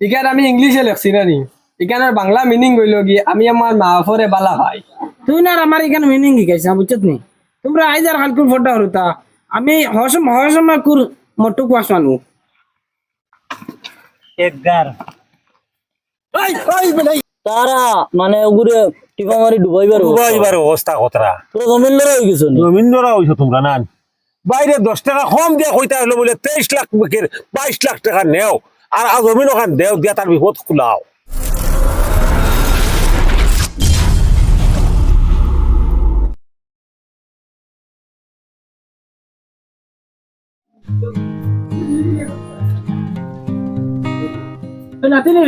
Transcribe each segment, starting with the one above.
ইখান আমি ইংলিশে লেখছি না নি। ইখানের বাংলা মিনিং হইল কি আমি আমার মা বাপরে বালা ভাই। তুই না আমার এখানে মিনিং শিকাইছ বুঝছত নি তোমরা আইজ আর হালকুল ফোটা হরুতা আমি হসম হসম কুর মটু কুয়াশ মানু একগার তারা মানে ওগুলো টিপা মারি ডুবাইবার এবার অবস্থা কতরা পুরো জমিন হয়ে গেছো নি? জমিন্দরা হইছো তোমরা না। বাইরে দশ টাকা কম দিয়ে কইতা হলো বলে তেইশ লাখ বাইশ লাখ টাকা নেও। আর জমিন ওখান দেও দিয়া তার বিপদ খুলাও। নাতিনি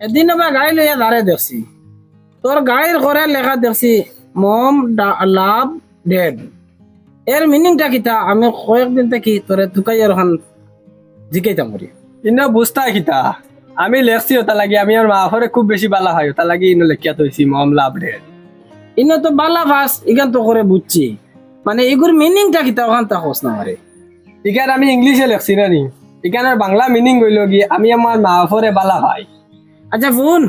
এদিন আবার গাড়ি লইয়া দাঁড়ে দেখছি তোর গাড়ির ঘরে লেখা দেখছি মম লাভ ডেড এর মিনিংটা কিতা আমি কয়েকদিন থেকে তোরে তুকাই আর ওখান জিকাইতাম করি ইনো বুঝতা কিতা আমি লেখছি ওটা লাগি আমি আমার মা বাপরে খুব বেশি বালা হয় ওটা লাগি ইনো লেখিয়া তৈছি মম লাভ রেড ইনো তো বালা ফাস ইখান তো করে বুঝছি। মানে এগুর মিনিংটা কিতা ওখান তা হোস না মারে ইখান আমি ইংলিশে লেখছি না নি? ইখানের বাংলা মিনিং হইল কি আমি আমার মা বাপরে বালা ভাই আচ্ছা ফোন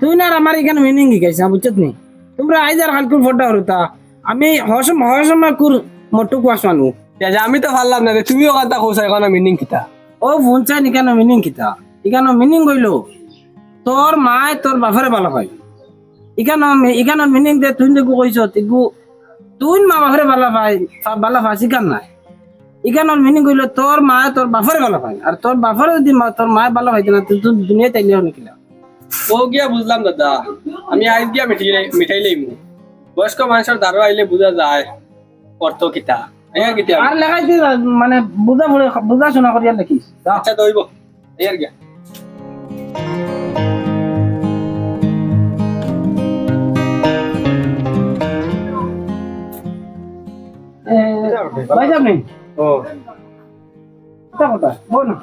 তুই না আর আমার এখানে মিনিং শিকাইছ বুঝছত নি? তোমরা আইজ আর হালকুল ফোটা হরুতা আমি হসম হসম কুর মটু কুয়াশ মানু যে আমি তো পারলাম না রে তুমিও কথা কৌছা এখন মিনিং কিতা ও ফোন চাই নিকানো মিনিং কিতা ইকানো মিনিং কইলো। তোর মায় তোর বাপরে ভালো পাই ইকানো ইকানো মিনিং দে তুই দেখু কইছ তিগু তুই মা বাপরে ভালো পাই ভালো পাই ইকান নাই। ইকানোর মিনিং কইলো তোর মায় তোর বাপরে ভালো পাই আর তোর বাপরে যদি মা- তোর মায় ভালো পাইতে না তুই তুই দুনিয়া তাইলেও নিকিলা ও গিয়া বুঝলাম দাদা? আমি আইজ গিয়া মিঠাই মিঠাই লইমু বয়স্ক মানুষের দ্বারা আইলে বুঝা যায়। অর্থ কিতা এয়া কিতা আর মানে বুঝা পড়ে বুঝা শোনা করিয়া লিখিস আচ্ছা দইব এয়ার গিয়া ভাই সাহেব নেই ও কথা কথা বল না।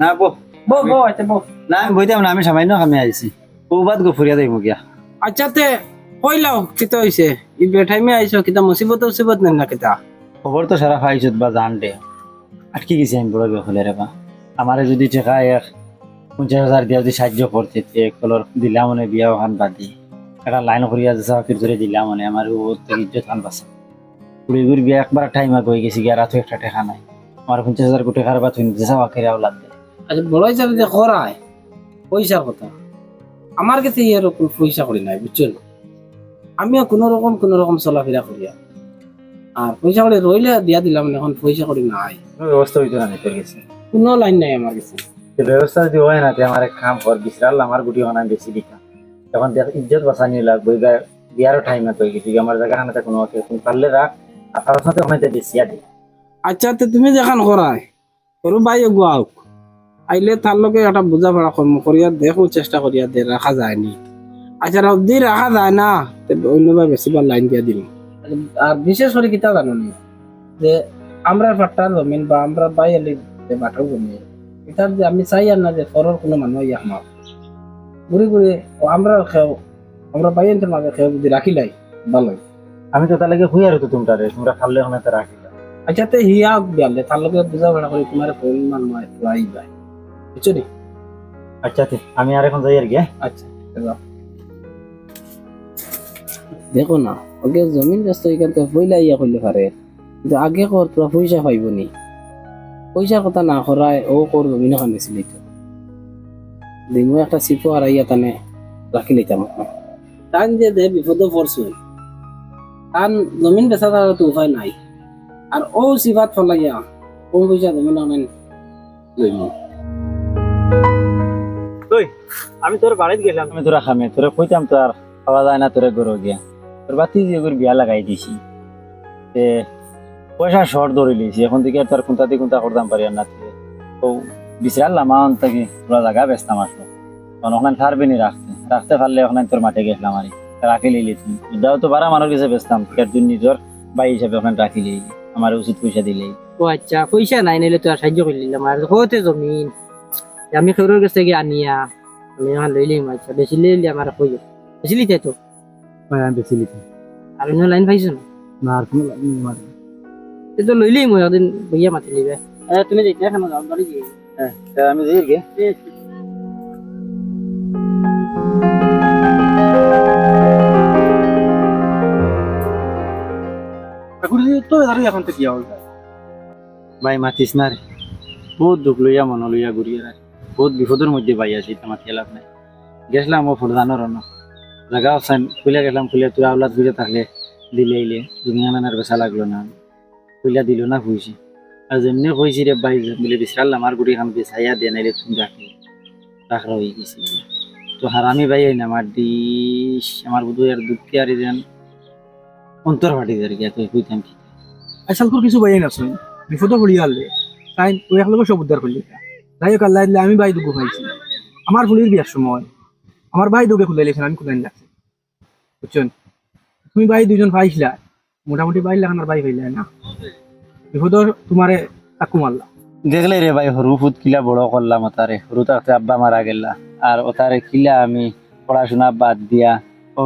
না বো বো বো আচ্ছা বো না আমি বইতাম না আমি সামান্য কামে আইছি যাইব গিয়া আচ্ছা তে কইলাও কিতা হইছে ই বেঠাইমে আইছো কিতা মুসিবত মুসিবত নেন না কিতা? খবর তো সারা পাইছত বা জান দে। আটকে গেছি আমি বড় হলে রে বা? আমারে যদি টাকা এক পঞ্চাশ হাজার দিয়া যদি সাহায্য করতে কলর দিলাম মানে বিয়া ওখান বাদি একটা লাইন করিয়া যাচ্ছে ফির ধরে দিলাম মানে আমার থেকে ইজ্জত খান বাসা কুড়ি গুড়ি বিয়া একবার টাইম আগে হয়ে গেছি গিয়া রাতো একটা টাকা নাই। আমার পঞ্চাশ হাজার কোটি খার বা তুই দিছা বাকিরা ওলাদ দে। আচ্ছা বড় হিসাবে যে করায় পয়সার কথা। আমার কাছে এরকম পয়সা করি নাই বুঝছেন আমিও কোনো রকম কোনো রকম চলাফেরা করিয়া আর পয়সা করে রইলে দিয়া দিলাম এখন পয়সা করি নাই। ব্যবস্থা হইতো না তোর গেছে? কোনো লাইন নাই আমার কাছে ব্যবস্থা যদি হয় না তে আমার কাম কর বিশাল আমার গুটি হনা বেশি দিকা তখন দেখ ইজ্জত বাঁচানি লাগবে বিয়ারও টাইম না তুই গেছি আমার জায়গা হানাতে কোনো আছে তুমি পারলে রাখ আর তার সাথে ওখানে বেশিয়া দে। আচ্ছা তো তুমি যেখান করায় সরু ভাই গুয়াও আইলে তার লগে একটা বুঝা পড়া কর্ম করিয়া দেখো চেষ্টা করিয়া দে রাখা যায়নি আচ্ছা যদি রাখা যায় না। অন্যভাবে বেশিবার লাইন দিয়া দিন আর বিশেষ করে কিতা জানো নি? যে আমরা পাট্টার জমিন বা আমরা বাই এলি যে বাটার জমি এটার যে আমি চাই আর না যে ফরর কোনো মানুষ ইয়াক মাপ ঘুরে ঘুরে ও আমরা খেও আমরা বাই এনতে মাঝে খেও যদি রাখিলাই ভালো আমি তো তার লাগে হুই আর তো তোমরা রে তোমরা খাললে ওখানে তো রাখি আচ্ছা তে হিয়া বিয়ালে তার লগে বুঝা পড়া করে তোমার পরিমাণ নয় লাই যায় বুঝছ নি? আচ্ছা তে, আমি আর এখন যাই আর কি হ্যাঁ? আচ্ছা যাও। দেখো না, ওকে জমিন ব্যস্ত এখান থেকে পয়লা ইয়া করলে পারে। কিন্তু আগে কর, তোরা পয়সা পাইব নি পয়সার কথা না করায় ও কর জমিন ওখান গেছিলি তো দিমু একটা সিপো আর ইয়া তানে রাখি লইতাম। তান যে দে, বিপদে পড়ছুন তান জমিন বেচা তার তো উপায় নাই। আর ও সিফাত ফলাইয়া, ও পয়সা জমিন অনেন লইমু। আমি তোর বাড়িতে গেলাম, আমি তোরা খামে। তোরা কইতাম তো আর খাওয়া যায় না তোরা গরো গিয়া। তোর বাতি যে ওগুর বিয়া লাগাই দিছি। তে পয়সা শর্ট ধরে লিছি এখন থেকে আর তোর দিয়ে কোনটা করতাম পারি আর না। তো বিচারলাম আমার থেকে পুরা জায়গা বেচতাম আসলো তখন ওখানে ছাড়বে নি রাখতে। রাখতে পারলে ওখানে তোর মাঠে গেছিলাম আর রাখি লিলি তুমি দাও তো বারা মানুষ কাছে বেচতাম এর তুই নিজের বাই হিসাবে ওখানে রাখি লিলি আমার উচিত পয়সা দিলেই ও আচ্ছা পয়সা নাই, নাইলে তো সাহায্য করে দিলাম আর হতে জমিন আমি খেরোর কাছে গিয়ে আনিয়া, আমি এখন লইলিম আচ্ছা বেশি লইলি আমার কই বেশি লিতে তো? আমি বেশি লিখি আর অন্য লাইন পাইছো না? আর কোনো লাগে না আমার। এ তো লইলি মই একদিন বইয়া মাতি লিবে তুমি যাইতে এখন যাও যাই হ্যাঁ আমি যাই গে তো আর এখন থেকে কি হবে ভাই মাতিস না রে বহুত দুঃখ লইয়া মন লইয়া ঘুরিয়ে বহুত বিপদের মধ্যে পাই আছি তোমার লাভ নাই। গেছিলাম ও ফুলদানোর অন্য জায়গা অবস্থান খুলে গেলাম খুলে তোরা আওলাদ বুঝে থাকলে দিলে আইলে। দুনিয়া নানার বেসা লাগল না। খুলে দিল না খুঁজছি আর যেমনি কইছি রে ভাই বলে বিশ্রালাম আর গুড়ি খান ছাইয়া দিয়ে নাইলে তুমি রাখি। হয়ে গেছি। তো হারামি ভাই আইন আমার দিস, আমার বুধ আর দুঃখে আর যেন অন্তর ফাটি যায় আর কি এত কইতাম কি। আজকাল কিছু বাইন আছে? বিপদে পড়িয়া আনলে তাই ওই একলগে সব উদ্ধার করলি। আল্লাহ দিলে আমি ভাই দুগু খাইছি। আমার ফুলির বিয়ার সময়। আমার ভাই দুগে খুলাই লেছেন আমি খুলাই লাগছে বুঝছেন? তুমি ভাই দুজন পাইছিলা মোটামুটি ভাই লাগান আর ভাই পাইলে না? বিপদর তোমারে তাকু মারলা। দেখলে রে ভাই সরু ফুট কিলা বড় করলাম ওতারে। থাকতে আব্বা মারা গেলা। আর ওতারে কিলা আমি পড়াশোনা বাদ দিয়া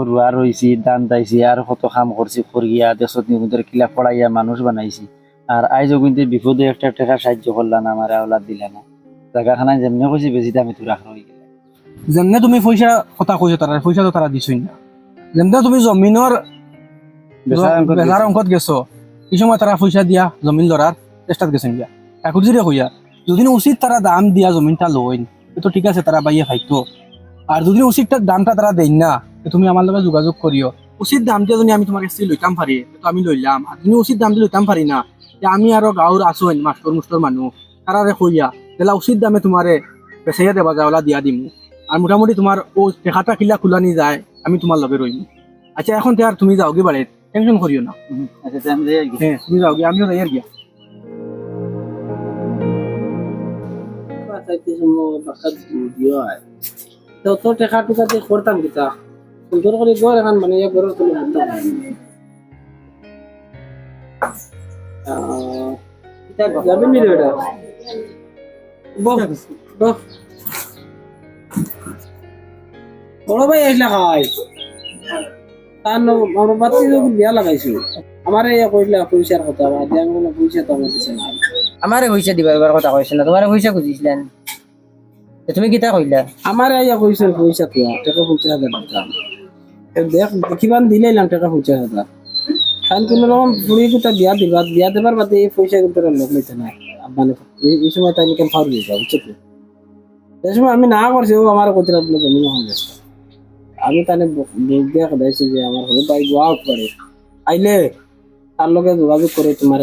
রুয়া রইছি, দান দাইছি, আর কত কাম করছি করিয়া দেশত নিগুদের কিলা পড়াইয়া মানুষ বানাইছি। আর আইজ কিন্তু বিপদে একটা টাকা সাহায্য করলাম আমার আওলাদ দিলা না। জায়গাখানা যেমনি কইছি বেশি দামি তুই রাখ গেলে যেমনে তুমি পয়সা কথা কইছো তারা পয়সা তো তারা দিছই না। যেমনে তুমি জমিনের অঙ্কত বেজার গেছি। অঙ্কত গেছো এই সময় তারা পয়সা দিয়া জমিন লড়ার চেষ্টাত গেছেন গিয়া কাকুর যদি কইয়া যদি উচিত তারা দাম দিয়া জমিনটা লইন তো ঠিক আছে তারা বাইয়ে খাইতো আর যদি উচিত তার দামটা তারা দেন না তুমি আমার লগে যোগাযোগ করিও উচিত দাম দিয়ে যদি আমি তোমার কাছে লইতাম পারি তো আমি লইলাম আর তুমি উচিত দাম দিয়ে লইতাম পারি না যে আমি আরও গাঁৱৰ আছো মাষ্টৰ মুষ্টৰ মানুহ তারারে কইয়া তেলা উচিত দামে তোমারে বেচাইয়া দেবা যাওলা দিয়া দিম। আর মোটামুটি তোমার ও টেকাটা কিলা খুলানি যায় আমি তোমার লগে রইম আচ্ছা এখন তে আর তুমি যাও কি বাড়িত টেনশন করিও না। আচ্ছা তা। হ্যাঁ তুমি যাও গিয়ে আমিও যাই আর গিয়া যত টেকা টুকা দিয়ে করতাম কিতা? সুন্দর করে গড় এখন মানে গড়ের তুলে করতাম যাবেন নি রে এটা বহ বহ। বড় ভাই আসলে খাই তার আমার বাতি যখন বিয়া লাগাইছো আমার এই কইলা পয়সার কথা দিয়ে আমি কোনো পয়সা তো আমার দিছে না আমারে পয়সা দিবার এবার কথা কইছিল না তোমারে পয়সা খুঁজিছিলেন তুমি কিতা কইলা? আমার আইয়া কইছে পয়সা তো টাকা হাজার এ দেখ কিমান দিলাইলাম টাকা পঞ্চাশ হাজার খান কোনো রকম কোটা বিয়া দিবা বিয়া দেবার বাদে এই পয়সা কিন্তু লোক লইতে নাই। মানে এই- এই সময় তাই নিকেন ফাউর দিয়ে যাও বুঝছ তো? এই সময় আমি না করছি ও আমার আপনি জমিন হয়ে গেছে আমি তানে দিয়া কদাইছি যে আমার হলো ভাই গোয়া করে। আইলে তার লগে যোগাযোগ করে তোমার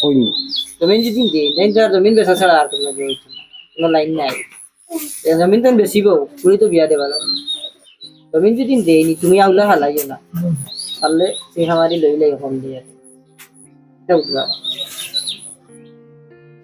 কইনি জমিন যদি দে, দেন তো আর জমিন বেচা ছাড়া আর তোমরা যে কোনো লাইন নাই। জমিন তো বেচিব, পুরি তো বিয়া দেবা জমিন যদি দেয়নি তুমি আউলা হালাইও না। পারলে সেই খামারি লইলে কম দিয়ে।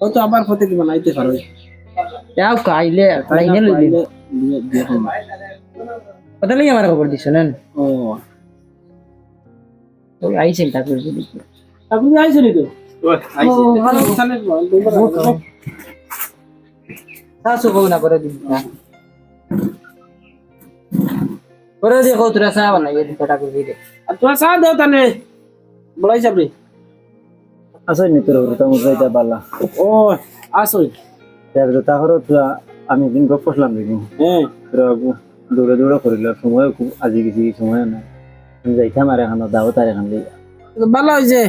হয়তো আবার ফতে কি বানাইতে পারো যাও কাইলে দিয়ে- দিয়ে খাইল। কথা লাগি আমার খবর দিছ না ও। ওই আই চিন্তা করবি দেখি আপনি আইছেন তো ও, ভালো, শাশু বউ না করে দিন। করে দেখো তোরা চা বানাই টাকা করবি দে। আর তোমার চা দেও তানে বলাই যাবি আসই নি তোর ওটা মুজাইতা বালা ও আসো তার কথা হলো তোরা আমি দিন গপ করলাম দেখি হ্যাঁ তোরা দৌড়ে দৌড়ে করিল সময় খুব আজি গেছি সময় নাই। আমি যাইতাম আর এখন দাও তার এখন দিয়ে তো ভালো হয়েছে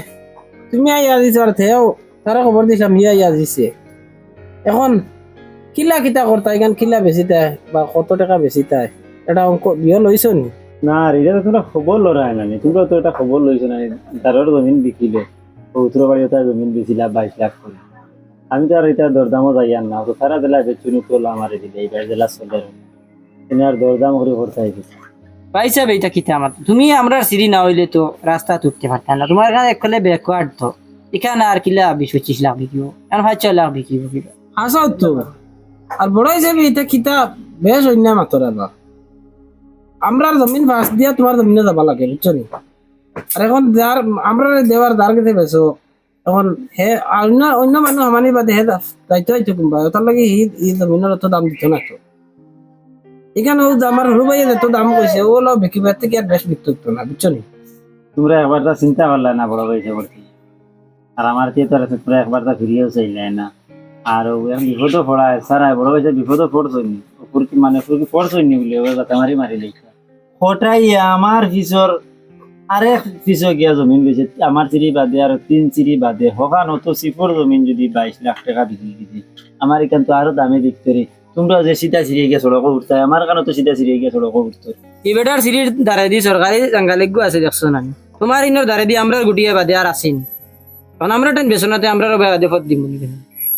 তুমি আইয়া দিছো আর থেও তারা খবর দিছিলাম ইয়া ইয়া দিছে এখন কিলা কিতা করতা এখান কিলা বেশি তাই বা কত টাকা বেশি তাই এটা অঙ্ক বিয়ে লইছ নি? না আর এটা তো তোমরা খবর লড়াই না তোমরা তো এটা খবর লইছো না তারর জমিন বিকিলে। উত্তর বাড়ি তার জমিন বেচিলা বাইশ লাখ করে। আমি তো আর এটা দরদামও যাই আর না তো সারা জেলা বেচুনি করল আমার দিলে এইবার জেলা চলে তিনি আর দরদাম করে করতে আইছি পাইছা বেটা কিতা আমার? তুমি আমরা সিঁড়ি না হইলে তো রাস্তা তুলতে পারতাম না। তোমার কাছে একলে ব্যাকওয়ার্ড তো। এখানে আর কিলা বিশ পঁচিশ লাখ বিকিব এখন পাঁচ ছয় লাখ বিকিব কিবা। হাসাও তো। আর বড় হিসেবে এটা কিতাব বেশ অন্য মাতর আমরা জমিন বাস দিয়া তোমার জমিনে যাবা লাগে বুঝছ নি? আর এখন যার আমরা দেওয়ার দ্বার কেটে বেছো এখন হে অন্য অন্য মানুষ আমানি বাদে হে দায়িত্ব তার লাগে ই জমিনের অত দাম দিত না তো। এখানে ও আমার হরু ভাইয়ে যত দাম কইছে ও লো বিকিবার থেকে আর বেশ বিক্রি হতো না বুঝছ নি? তোমরা একবার তা চিন্তা করলে না, বড় আর আমার কি তোরা তোমরা একবার তা ফিরিয়েও চাইলে না। আর ও এখন বিপদও পড়ায়। সারা বড় হয়েছে, বিপদও পড়ছনি ফুরকি মানে ফুরকি পড়ছনি বলে কথা মারি মারি লেখা। আমার আরেক ফিসো গিয়া জমিন বেছে আমার চিরি বাদে আর তিন চিরি বাদে হকান অত সিফর জমিন যদি বাইশ লাখ টাকা বিক্রি দিতে আমার এখান তো আরও দামে বিক্রি করে তোমরা যে সিধা সিরিয়ে গিয়ে সড়ক উঠতে আমার কারণে তো সিধা সিরিয়ে গিয়ে সড়ক উঠতে ইবেটার সিরির দ্বারে দি সরকারি জাঙ্গালিজ্ঞ আছে দেখছ না তোমার ইনোর দ্বারে দি আমরা গুটিয়ে বাদে আর আসিন কারণ আমরা টেন বেসনাতে আমরা বাদে ফত দিম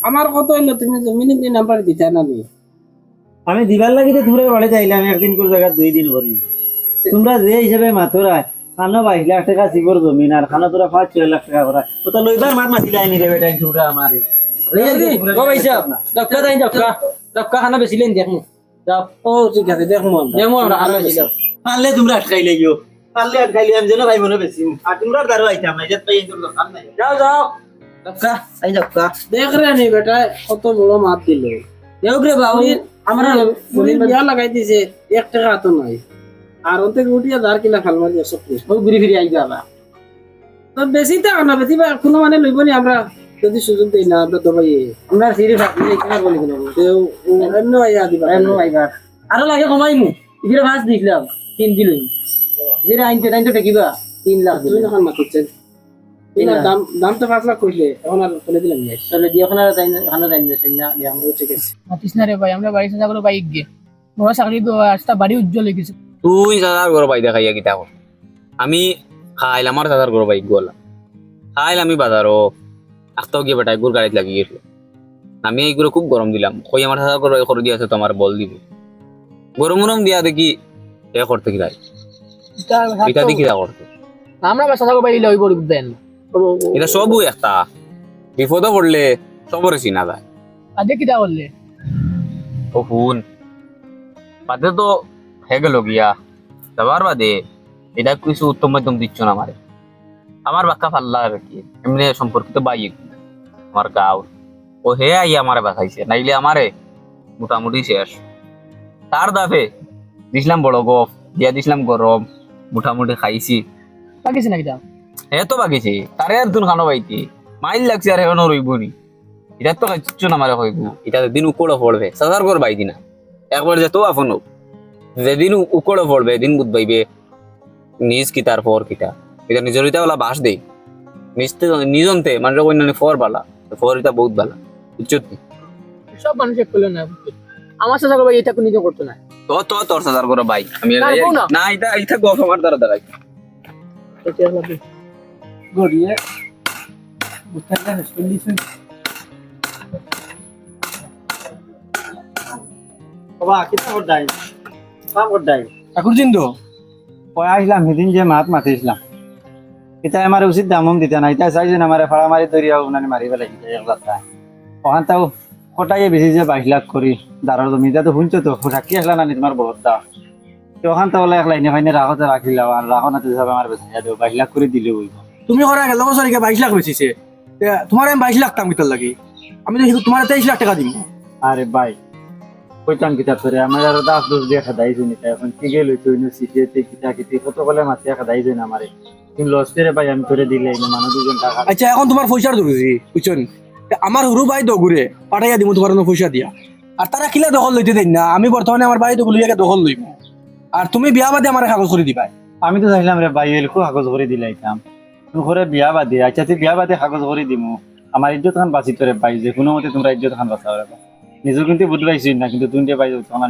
আমার কত হইল তুমি জমিনে দিন নাম্বার দিতে না নি? আমি দিবার লাগিতে তোমরা বাড়ি চাইলাম একদিন করে জায়গা দুই দিন করি তোমরা যে হিসাবে মাথুরা খানো বাইশ লাখ টাকা সিবর জমিন আর খানো তোরা পাঁচ ছয় লাখ টাকা করা। তো তা লইবার মাত মাতিলে আইনি রে বেটা তোমরা আমার। খানা বেছিলেন দেখো যাও। ও ঠিক আছে দেখো দেখো আমরা বেছিলাম পারলে তোমরা আটকাই লাগিও। পারলে আটকাইলে আমি যেন ভাই মনে বেশি। আর তোমরা দ্বারা আইতাম না যাত পাই দোকান নাই। যাও যাও। দক্কা। তাই দক্কা। দেখ রে নি বেটা কত বড় মাপ দিল। দেও রে বাবু আমরা বিয়া লাগাই দিছে এক টাকা তো নাই। আর ওতে দার কিলা খাল মারি সব ও ঘুরি ফিরি আইবা আবার তো বেশি টাকা না বেশি বা কোনো মানে লইব নি আমরা যদি সুযোগ দেই না আমরা দবাই আমরা সিরি এখানে বলি কিনা অন্য আইয়া দিবা। এমন আইবা। আরও লাগে কমাইমু তিন দিন ইদিরে আইনতে টাইনতে টেকিবা তিন লাখ তুই না খান মাতুছে দাম দাম তো পাঁচ লাখ কইলে এখন আর বলে দিলাম চলে দিয়ে এখন আর খানা টাইম দেয় না দিয়ে। ঠিক আছে। মাতিস না রে ভাই আমরা বাড়ি সাজা করে বাইক গিয়ে বড় চাকরি বাড়ি উজ্জ্বল হয়ে গেছে। তুই দাদার ঘর বাই দেখাইয়া কিতা কর? আমি খাইল আমার দাদার ঘর বাইক গলা। খাইল আমি বাজারও। আখতাও গিয়ে বেটায় গুড় গাড়িত লাগি গেছিল। আমি এইগুলো খুব গরম দিলাম। কই আমার দাদার ঘর করে দিয়ে আছে তোমার বল দিব। গরম গরম দিয়া দেখি এ করতে কি রাই এটা দেখি তা করতে? আমরা বাসা থাকো বাইরে ওই বড় দেন। এটা সবও একটা। বিপদও পড়লে সবরে চিনা যায়। আদে কিটা করলে। ও শুন বাদে তো হয়ে গেল গিয়া। যাবার বাদে এটা কিছু উত্তম মাধ্যম দিচ্ছ না আমারে। আমার বাক্কা পাল্লা আর কি এমনি সম্পর্কিত বাইক। আমার গাঁও। ও হে আই আমারে বাঁচাইছে নাইলে আমারে মোটামুটি শেষ। তার দাফে দিছিলাম বড় গফ দিয়া দিছিলাম গরম মোটামুটি খাইছি। পাকিছে না কিটা হে তো বাগিছে তারে আর তুন খানো পাইতি মাইল লাগছে আর এখনও রইব নি এটা তো কিচ্ছু না মারে হইব এটা দিন উকড়ো পড়বে সাজার কর বাই দিনা একবার যেত আপন যেদিন উকড়ো পড়বে দিন বুধ পাইবে নিজ কিতার পর কিতা এটা নিজের ইটা ওলা বাস দেই। নিজতে নিজনতে মানে অন্যান্য ফর বালা। ফর এটা বহুত বালা বুঝছ? সব মানুষ এক না আমার করে এটা নিজে করতো না। তো তো তোর করে বাই আমি না, এটা এটা গফ আমার দ্বারা এটা লাগবে গড়িয়ে বুঝতে বাবা কিতা কাম করদাই ঠাকুর জিন্দো? কয় আসলাম সেদিন যে মাত মাতিছিলাম। এটা আমার উচিত দামম দিতে না এটা চাইছেন আমার ফাড়া মারি ধরিয়া উনানি মারি পেলাই ওখান তাও কটাইয়ে বেশি যে বাইশ লাখ করি দাঁড়ার জমি। এটা তো শুনছো তো রাখি আসলা না তোমার বহুত তো ওখান তো ওলা এক লাইনে ফাইনে রাখতে রাখিলাম আর রাখো না তো আমার বেশি দেবো বাইশ লাখ করে দিলে হইব তুমি করা গেল বছর বাইশ লাখ বেচিছে। তে তোমার আমি বাইশ লাখ কিতার লাগি। আমি তো তোমার তেইশ লাখ টাকা দিম। আরে ভাই কইতাম কিতাব ধরে? আমার আর দাস দোষ দিয়ে খাদাই জনি এখন ঠিকই লইতো ইনু সিটিতে কিতা কিতি কত বলে মাতিয়া খাদাই আমারে কিন্তু লস করে ভাই আমি তোরে দিলে মানুষ দুজন টাকা আচ্ছা এখন তোমার পয়সার দরুজি বুঝছেন আমার সরু ভাই দগুরে পাঠাইয়া দিব তোমার পয়সা দিয়া। আর তারা কিলা দখল লইতে দেন না? আমি বর্তমানে আমার বাড়িতে লইয়াকে দখল লইব আর তুমি বিয়া বাদে আমার কাগজ করে দিবা আমি তো চাইলাম রে ভাই এলকো কাগজ করে দিলাইতাম ঘরে বিয়া বাদে আচ্ছা তুই বিয়া বাদে কাগজ করে দিমু। আমার ইজ্জত খান বাঁচি তোরে পাই যে কোনো মতে তোমরা ইজ্জত খান বাঁচাও রে নিজের কিন্তু বুধ পাইছি না কিন্তু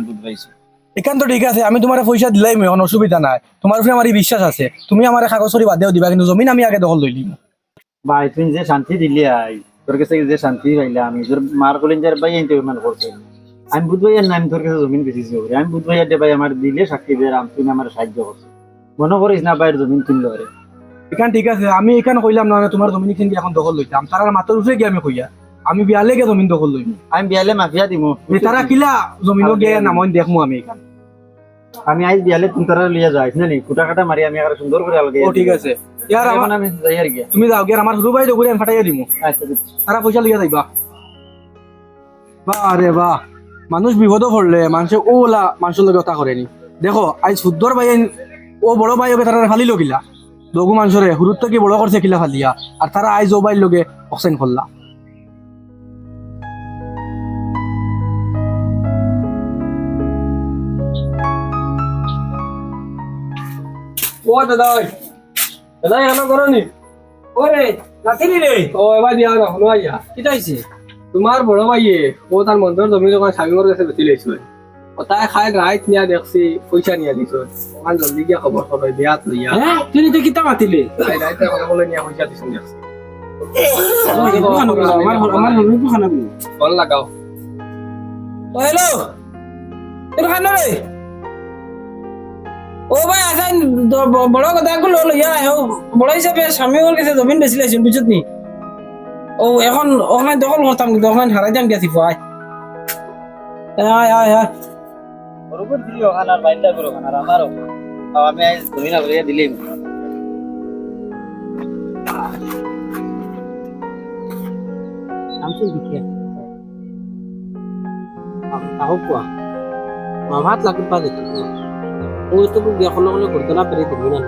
বুধ পাইছো এখান তো ঠিক আছে আমি তোমার পয়সা দিলাই অসুবিধা নাই। তোমার উপরে আমার বিশ্বাস আছে। তুমি আমার কাগজ বাদেও দিবা কিন্তু জমিন আমি আগে দখল লইলিম ভাই তুই যে শান্তি দিলি আই তোর কাছে যে শান্তি পাইলাম আমি তোর মার কলেন যার ভাই ইমান করছে আমি বুধ ভাইয়ার নাম তোর কাছে জমিন আমি বুধ ভাইয়ার ভাই আমার দিলে সাক্ষী দিয়ে রাম তুই আমার সাহায্য করছে মনে করিস না ভাইয়ের জমিন তুললো রে এখান ঠিক আছে আমি এখানে কইলাম না তোমার জমিন কিন্তু এখন দখল লইতাম তার মাথার উপরে গিয়ে আমি কইয়া? আমি বিয়ালে গে জমিন দখল লইম আমি বিয়ালে মাফিয়া দিমু যে কিলা জমিনও গে নামন দেখমু আমি। এখানে আমি আজ বিয়ালে তুমি তারা লিয়া যাই নানি কুটা কাটা মারি আমি আর সুন্দর করে আলগে। ও ঠিক আছে। ইয়ার আমার আমি যাই আর গিয়া। তুমি যাও গে আমার সরু ভাই দগুরে ফাটাইয়া দিমু। আচ্ছা তারা পয়সা লিয়া যাইবা বা রে বা মানুষ বিপদ পড়লে মানুষে ওলা মানুষের লগে কথা করেনি দেখো আজ সুদ্দর ভাই ও বড় ভাই ওকে তারা ফালি লগিলা দগু মানুষরে হুরুত্ব কি বড় করছে কিলা ফালিয়া। আর তারা আইজ ও ভাইয়ের লগে অক্সেন করলা ও দাদা দাদা এখানে করো নি ওরে নাতিনি রে ও এবার দিয়া না হলো আইয়া কি চাইছে তোমার বড় ভাইয়ে ও তার মন্দির জমি যখন স্বামীর কাছে বেশি লেছিল ও তাই খাই রাইত নিয়া দেখছি পয়সা নিয়া দিছ। ওখান জলদি গিয়া খবর খবর বিয়াত লইয়া হ্যাঁ তুই তো কিতা মাতিলে? তাই রাইতে কথা বলে নিয়া পয়সা দিছ দেখছি আমার আমার খানা লাগাও। হ্যালো? তোর খানো রে? বড় কথা গুলো লইয়া আহ বড় হিসাবে স্বামী ওর কাছে জমিন বেশি লাইছেন বুঝত নি? ও এখন ওখানে দখল করতাম কিন্তু ওখানে হারাই যাম গেছি ভাই আয় আয় আয় বরোবর বাইন্দা করো আমারও আমি আজ জমিন দিলিম। দেখি ও তো গিয়া কোনো কোনো করতে না পেরে দিবি না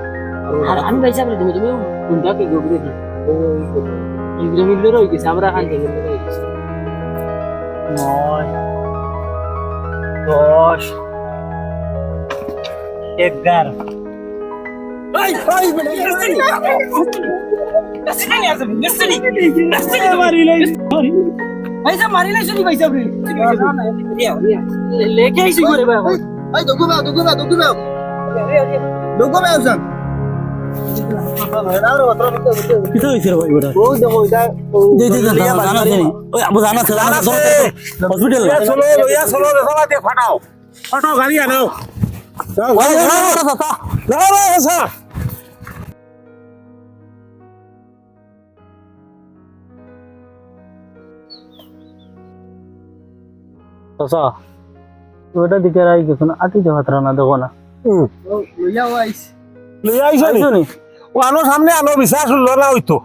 আর আমি পয়সা করে তুমি তুমি কোনটা কি গোবরে দি ও ইগ্রে মিগ্রে রই গেছে আমরা খান থেকে রই গেছে নয় দশ এগারো লেকে আইছি করে ভাই রে ভাই ওটা দে দে দে জানা আছে নি ওই আবু জানা আছে জানা আছে হসপিটাল চলো চলো দেখো দিয়ে ফাটাও ফাটাও গাড়ি আনাও ওটা দিকে রাই গেছো না আটি দেওয়া না দেখো না। লইয়া আইস লইয়া আইছো নি? ও আনো সামনে আনো বিশ্বাস না হইতো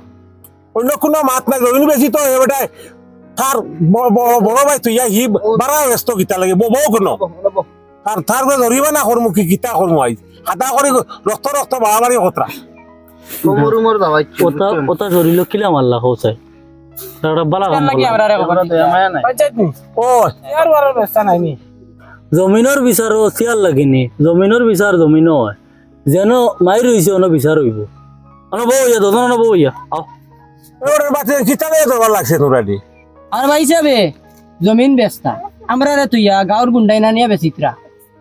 অন্য কোনো মাত নাই জমিন বেশি তো এবারে তার বড় ভাই তুই হি বারা ব্যস্ত কিতা লাগে বউ কোনো। তার তার ধরিবা না করমু কি কিতা করমু আই হাতা করে রক্ত রক্ত বাড়াবাড়ি কতরা ওটা ওটা শরীর কিলা হোসাই একটা বালা কাম নি? ও আর আর ব্যবস্থা নাই নি? জমিনের বিচার চিয়ার লাগেনি জমিনের বিচার জমিনও হয় যেন মাই রইছে অন বিচার হইব। অন বউ ইয়া দোকান অন বউ ইয়া। আও ওরে বাতে কিতা করবার লাগছে তোরা আর ভাই হিসাবে জমিন বেচতা। আমরা রে তুইয়া গাঁর গুন্ডাই না নিয়ে বেচিত্রা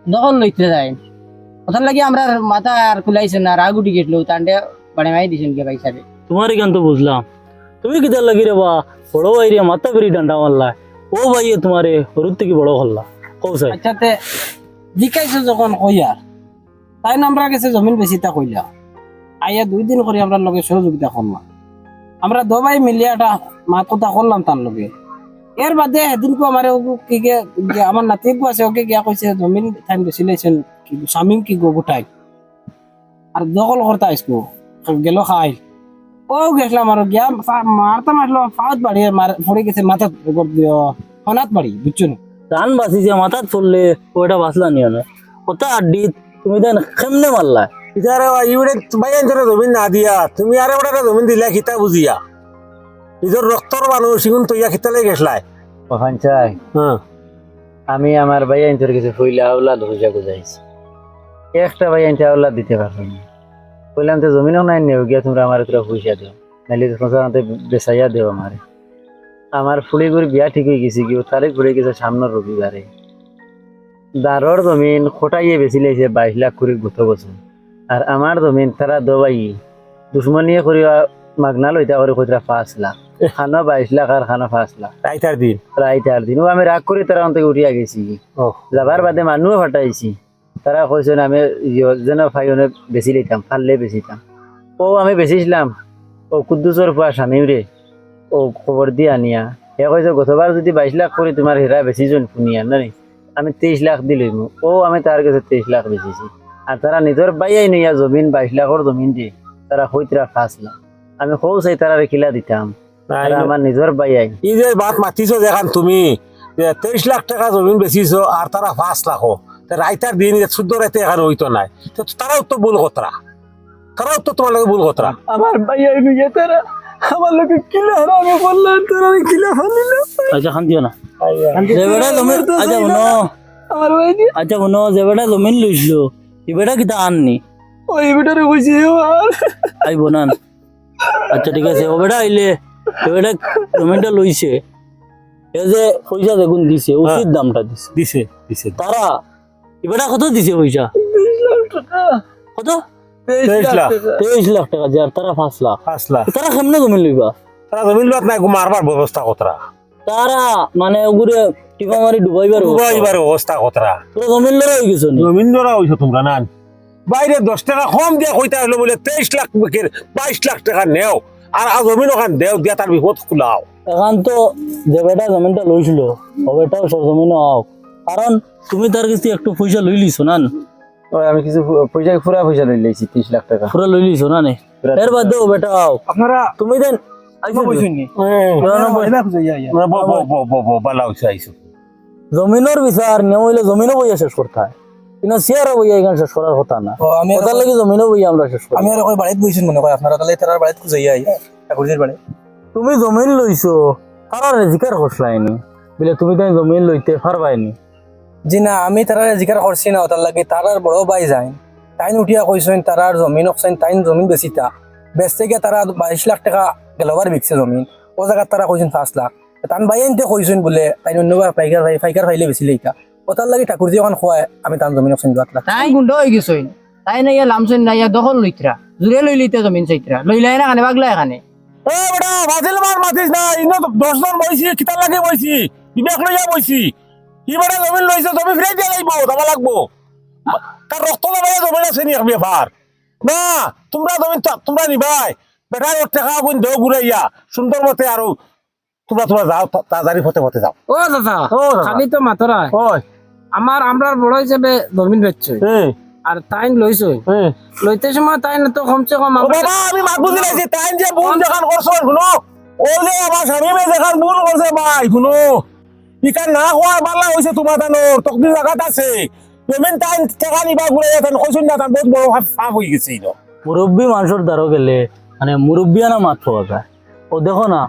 দখল লইতে যায়। ওটার লাগি আমরা মাথা আর কুলাইছে না রাগুটি গেটলো তান্ডে বাড়ি মাই দিছেন কে ভাই হিসাবে তোমার এখান তো বুঝলাম তুমি কিতা লাগি রে বা বড় ভাই রে মাথা ফেরি ডান্ডা মারলা ও ভাই তোমারে হরুদ থেকে বড় হল্লা। কৌসাই আচ্ছা তে জিকাইছো যখন কইয়া, তাই আমরা গেছে জমিন বেশি তা কইলা। আইয়া দুই দিন করে আমরা লগে সহযোগিতা করলাম। আমরা দবাই মিলিয়ে একটা মাত কথা করলাম তার লগে। এর বাদে এদিন কো আমার কি আমার নাতি কো আছে, ওকে গিয়া কইছে, জমিন ঠান বেশি লাইছেন স্বামীম কি গো গোটাই? আর দখল করতে আইসকো গেল খাই। ও গেছিলাম আর গিয়া ফা- মারতে মারলো ফাঁত বাড়ি মার পড়ে গেছে মাথা হনাত বাড়ি বুঝছ না? ধান বাঁচিছে মাথাত পড়লে ওটা বাঁচলা নিও না। ওটা আড্ডি তুমি দেন কেমনে মারলা? ইতারে ইউরে ভাই আনছরে জমিন না দিয়া তুমি আরে ওটা জমিন দিলা কিতা বুঝিয়া নিজের রক্তর মানুষ সিগুন তৈয়া কিতা লাগে গেছলাই ওখান চাই হ্যাঁ আমি আমার ভাই কাছে গুজাইছি একটা ভাই আইনতে আউলা দিতে পারলাম না। কইলাম তো জমিনও নাই নেও গিয়া তোমরা আমার তোরা পয়সা দিও। নাইলে বেসাইয়া দেও আমারে। আমার ফুলি করে বিয়া ঠিক হয়ে গেছে কি ও তারিখ ঘুরে গেছে সামনের রবিবারে। দারর জমিন খোটাইয়ে বেশি লাইছে বাইশ লাখ করে গুত বছর। আর আমার জমিন তারা দবাই। দুশ্মনীয়ে করিয়া মাগনা লইতা করে কইরা পাঁচ লাখ। খানো বাইশ লাখ আর খানো পাঁচ লাখ। তাইতার দিন? চার দিন। ও আমি রাগ করে তারা অন্তকে উঠিয়া গেছি। ও। যাবার বাদে মানুহ হটাইছি। তারা কইছেন আমি ইয়- যেন ফাইনে বেশি লইতাম ফাললে বেচিতাম। ও আমি বেচিছিলাম। ও কুদ্দুসর পুয়া স্বামী রে। ও খবর দিয়ে আনিয়া সে কইছে গতবার যদি বাইশ লাখ করে তোমার হীরা বেশি জন শুনিয়া না? আমি তেইশ লাখ দিলই ও আমি তার কাছে তেইশ লাখ বেচেছি। আর তারা নিজের বাইয়াই নইয়া জমিন বাইশ লাখর জমিন দিয়ে তারা হইতরা পাঁচ লাখ আমি কৌ চাই তারা খিলা দিতাম আমার নিজের বাইয়াই এই যে বাত মাতিছো যেখান তুমি যে তেইশ লাখ টাকা জমিন বেচিছো আর তারা পাঁচ লাখ। রাইতার দিন শুদ্ধ রাইতে এখানে হইতো নাই। তারাও তো ভুল কথা। তারাও তো তোমার লাগে ভুল কথা। আমার ভাইয়া নিয়ে তারা আমার লোকে কিলা হারামে বললেন তারা কিলা ফালিল আচ্ছা খান দিও না। আচ্ছা শুনো। আচ্ছা শুনো যে জমিন লইছিল এই কিতা আননি? ওই আইব না। আচ্ছা ঠিক আছে ও বেটা আইলে ও বেটা জমিনটা লইছে। এ যে পয়সা দেখুন দিছে উচিত দামটা দিছে। দিছে দিছে। তারা এবারে কত দিছে পয়সা? কত? তেইশ লাখ। তেইশ লাখ টাকা। যে তারা পাঁচ লাখ। পাঁচ লাখ। তারা কেমনে জমিন লইবা? তারা জমিন লোক নাই মারবার ব্যবস্থা কতরা। তারা মানে ওগুলো টিপা মারি ডুবাইবার এবার অবস্থা কতরা। তোরা জমিন লড়াই হয়ে গেছো জমিন ধরা হইছো তোমরা না বাইরে দশ টাকা কম দিয়ে কইতা হলো বলে তেইশ লাখ বিকের বাইশ লাখ টাকা নেও। আর আর জমিন ওখান দেও দিয়া তার বিপদ খুলাও এখন তো যে বেটা জমিনটা লইছিল ও বেটাও সব জমিন হোক কারণ তুমি তার কাছে একটু পয়সা লই লিছো না আমি কিছু পয়সা পুরা পয়সা লই লাইছি তিরিশ লাখ টাকা। পুরো লই লিছো না নে? এর বাদে ও বেটা। আপনারা তুমি দেন। আইছো কইছেন নি বালা জমিনের বিচার নিয়ম হইলে জমিনও বইয়া শেষ করতে হয়। কিন্তু বইয়া এখানে শেষ করার কথা না। আমি ওটার লাগি জমিনও বইয়া আমরা শেষ করি। আমি আর কই বাড়িত বইছেন মনে কয় আপনারা তাহলে তার বাড়িত খুঁজাই আই। ঠাকুরজির বাড়ি। তুমি জমিন লইছো তারা রেজিকার করছলাইনি বলে তুমি তাই জমিন লইতে পারবাইনি জি না আমি তারা জিকার করছি না তার লাগে তারার বড় ভাই যাই তাইন উঠিয়া কইছেন তারার জমিন অকছেন তাইন জমিন বেচিতা বেচতে গিয়ে তারা বাইশ লাখ টাকা গেলবার বিকছে জমিন। ও জায়গাত তারা কইছেন পাঁচ লাখ। তান ভাই এনতে কইছেন বলে তাই অন্য পাইকার ভাই পাইকার ভাইলে বেচিলে ইটা ও তার লাগে ঠাকুরজি ওখান খোয়ায় আমি তান জমিন অকছেন দুয়াত লাখ। তাই গুন্ড হয়ে গেছইন। তাই না ইয়া লামছইন না ইয়া দখল লইতরা জুড়ে লই লইতে জমিন চাইতরা লইলাই না কানে বাগলা এখানে এ বেটা মাতিল মার মাতিস না। ইনো দশ জন বইছি কিতার লাগে বইছি বিবেক লইয়া বইছি ই বেটা জমিন লইছে জমি ফিরাই দিয়া যাইব যাবা লাগবো। তার রক্ত দেবে জমিন আছে নি ব্যাপার না তোমরা জমিন তোমরা নিবাই। বেটা ওর টাকা গুণ দেও ঘুরাইয়া সুন্দর মতে আরও তোমরা তোমরা যাও তাড়াতাড়ি ফতে ফতে যাও। ও দাদা ও খালি তো মাতরা ওই আমার আমরা বড় হিসেবে জমিন বেচছই আর তাইন লইছই লইতে সময় তাইন তো কমসে কম বাবা আমি মাত বুঝি নাইছি তাই যে ভুল দেখান করছ শুনো। ও যে আমার স্বামী দেখান ভুল করছে ভাই শুনো। ইকান না হওয়া বালা হয়েছে তোমার তানোর তকদি জায়গাত আছে। পেমেন্ট টাইম টাকা নিবা ঘুরে যেতেন কইছুন না তার বহুত বড় ফাঁক হয়ে গেছে ইনো মুরব্বী মানুষের দ্বারা গেলে মানে মুরব্বিয়ানা মাত পাওয়া যায়। ও দেখো না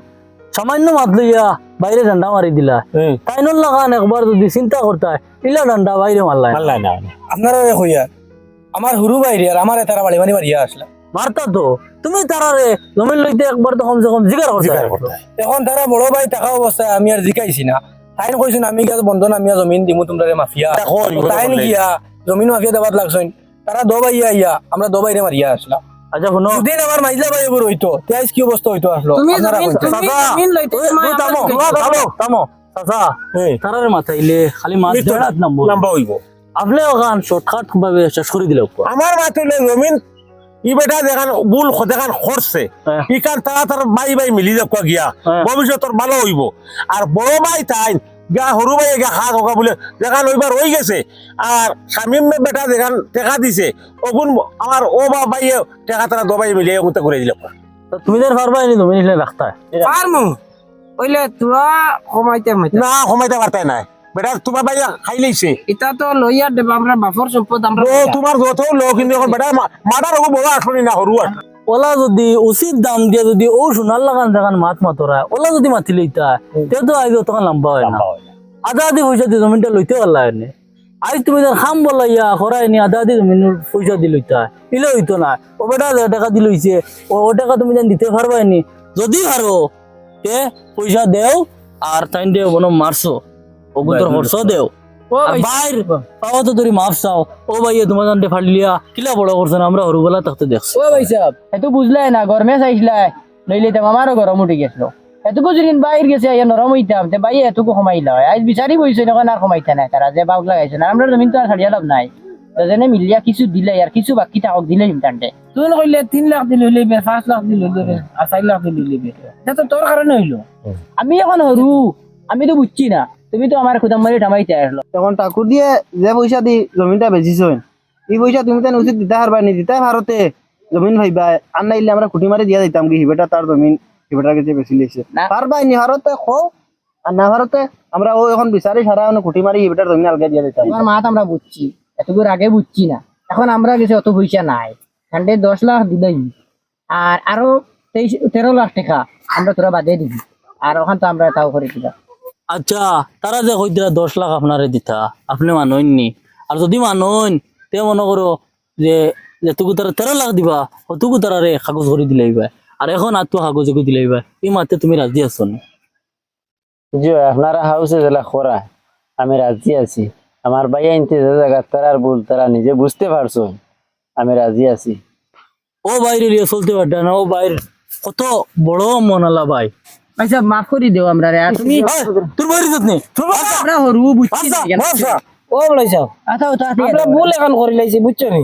সামান্য মাত লইয়া বাইরে ডান্ডা মারি দিলা। হুম। তাইনর লাগান একবার যদি চিন্তা করতে ইলা ডান্ডা বাইরে মারলাই মানলাই না আপনারা হইয়া আমার হুরু বাইরে আর আমার তারা বাড়ি বাড়ি বাড়িয়া আসলা মারতা তো তুমি তারারে জমিন লইতে একবার তো কমসে কম জিগার করতে এখন তারা বড় ভাই টাকা অবস্থায় আমি আর জিকাইছি না। তাইন কইছেন আমি গিয়া বন্ধন আমি জমিন দিমু তোমরা মাফিয়া। তাইন। গিয়া জমিন মাফিয়া দেওয়াত লাগছেন তারা দো ভাইয়া ইয়া আমরা দো বাইরে মারিয়া আসলাম আচ্ছা শুনো। দুদিন আমার মাইজা ভাই এবার হইতো তেইশ কি অবস্থা হইতো আসলো তুমি আপনারা। তুমি চাচা, তারারে মাথাইলে খালি মাছ ধরাত নামবো লম্বা হইব আপনি ওখান শর্টকাট ভাবে শেষ করে দিলে আমার মাতুলে জমিন ই বেটা দেখান বুল দেখান খরছে হ্যাঁ। ইকান তারা তার বাই বাই মিলি যাক গিয়া। ভবিষ্যতর ভালো হইব। আর বড় ভাই তাই গা সরু ভাই গা হাত হোকা বলে দেখান ওইবার হয়ে গেছে। আর স্বামীম বেটা দেখান টেকা দিছে। অগুন আমার ও বা ভাইয়ে টেকা তারা দবাই মিলিয়ে ওগুতে করে দিল তুমি তার পারবা নি তুমি নিলে রাখতা পারমু ওইলে তোরা কমাইতে মাইতে না কমাইতে পারতে নাই। বেটা তোমার ভাইয়া খাই লইছে এটা তো লইয়া দেব আমরা বাফর সম্পদ আমরা ও তোমার যত লোক কিন্তু এখন বেটা মাদার হব বড় আসনি না সরু আস ওলা যদি উচিত দাম দিয়ে যদি ও সোনার লাগান জাগান মাত মাতরা ওলা যদি মাতি লইতা তে তো আগে তখন লম্বা হয় না। আধা আধি পয়সা দিয়ে জমিনটা লইতে পারলা এনে আজ তুমি তার খাম বলাইয়া খরাই নি আধা আধি জমিন পয়সা দি লইতা। ইলে হইতো না। ও বেটা টাকা দি লইছে ও ও টাকা তুমি যেন দিতে পারবা নি। যদি পারো তে পয়সা দেও আর তাইন দিয়ে বনো মারছো ও গুতর খরচ দেও। ও আর ভাই, বাইর পাওয়া তো তোর মাফ চাও। ও ভাইয়া তোমার জানতে ফাড়লিয়া কিলা বড় করছে না? আমরা হরুবেলা থাকতে দেখছ। ও ভাই সাহেব এত বুঝলাই না গরমে চাইছিলাই লইলে তো আমারও গরম উঠে গেছিল। এতকু যদি বাইর গেছে ইয়া নরম হইতাম তে ভাই এতকু কমাইলা হয় আজ বিচারি বইছে এখন আর কমাইতে নাই তারা যে বাউক লাগাইছে না। আমরা জমিন তো আর ছাড়িয়া লাভ নাই। দুজনে মিলিয়া কিছু দিলে আর কিছু বাকি থাকক দিলে ইমটানটে তুই কইলে তিন লাখ দিলে হইলে পাঁচ লাখ দিলে হইলে আর চার লাখ দিলে হইলে এটা তো তোর কারণে হইল। আমি এখন হরু আমি তো বুঝছি না। তুমি তো আমার খুদাম মারি ঠামাইতে আসলো। তখন ঠাকুর দিয়ে যে পয়সা দি জমিনটা বেচিছেন এই পয়সা তুমি তেন উচিত দিতে পারবা নি দিতে ভারতে জমিন ভাইবা আর নাইলে আমরা খুঁটি মারি দিয়া দিতাম কি হিবেটা তার জমিন হিবেটার কাছে বেশি লেছে। না। পারবা নি ভারতে খো আর না ভারতে আমরা ও এখন বিচারি সারা খুঁটি মারি হিবেটার জমিন আলগে দিয়া দিতাম। তোমার মাত আমরা বুঝছি এতদূর আগে বুঝছি না। এখন আমরা গেছি অত পয়সা নাই। খান্ডে দশ লাখ দিলেই। আর আরও তেইশ তেরো লাখ টাকা আমরা তোরা বাদে দিবি। আর ওখান তো আমরা তাও করে দিলাম। আচ্ছা তারা যে কইতরা দশ লাখ আপনারে দিতা আপনি মানইননি আর যদি মানইন তে মনে করো যে যেটুকু তারা তেরো লাখ দিবা অতটুকু তারা রে কাগজ করে দিলাইবা আর এখন আর তো কাগজ করে দিলাইবা এই মাত্রে তুমি রাজি আছো না যে আপনারা হাউসে খরা আমি রাজি আছি। আমার ভাই আনতে যে জায়গা তারার ভুল তারা নিজে বুঝতে পারছ আমি রাজি আছি। ও বাইরে চলতে পারটা না ও বাইরে কত বড় মনালা ভাই আচ্ছা মাফ করে দেও আমরা রে তুমি তোর বাইরে যাত নেই। আমরা হরু বুঝছি। ও আচ্ছা ওটা আমরা ভুল এখন করে লাইছি বুঝছ নি?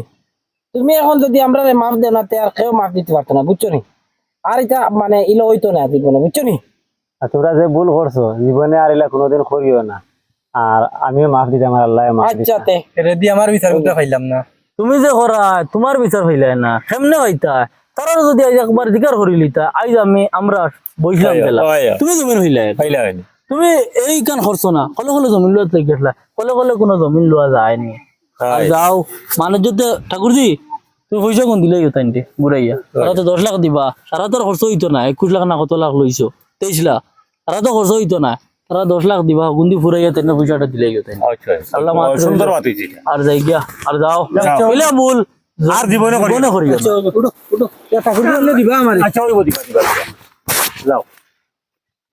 তুমি এখন যদি আমরা মাফ দেও না তে আর কেউ মাফ দিতে পারতো না বুঝছ নি? আর এটা মানে ইলো হইতো না জীবনে বুঝছ নি? আর তোমরা যে ভুল করছ জীবনে আর এলা কোনোদিন করিও না। আর আমিও মাফ দিতে আমার আল্লাহ মাফ দিতে। আচ্ছা তে। রেডি আমার বিচার করতে পাইলাম না। তুমি যে করা তোমার বিচার হইলে না। কেমনে হইতা তারা যদি আজ একবার জিকার করি লিতা আজ আমি আমরা বইছিলাম গেলা তুমি জমিন হইলে তুমি এই কান করছ না কলে কলে জমিন লোয়া থেকে গেছলা কলে কলে কোনো জমিন লোয়া যায়নি। যাও মানুষ যদি ঠাকুরজি তুমি পয়সা কোন দিলে তাইনটি বুড়াইয়া তারা তো দশ লাখ দিবা তারা তো খরচ হইতো না একুশ লাখ না কত লাখ লইছো তেইশ লাখ। তারা তো খরচ হইতো না তারা দশ লাখ দিবা গুন্দি ফুরাইয়া তেনে পয়সাটা দিলে গেতেন আল্লাহ মাত্র সুন্দর আর যাই গিয়া আর যাও। ভুল। আর জীবনে করি না। উঠো উঠো ঠাকুর দিলে দিবা আমার। আচ্ছা ওই দিবা দিবা দিবা। যাও।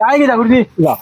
কাই কি ঠাকুর দি যাও।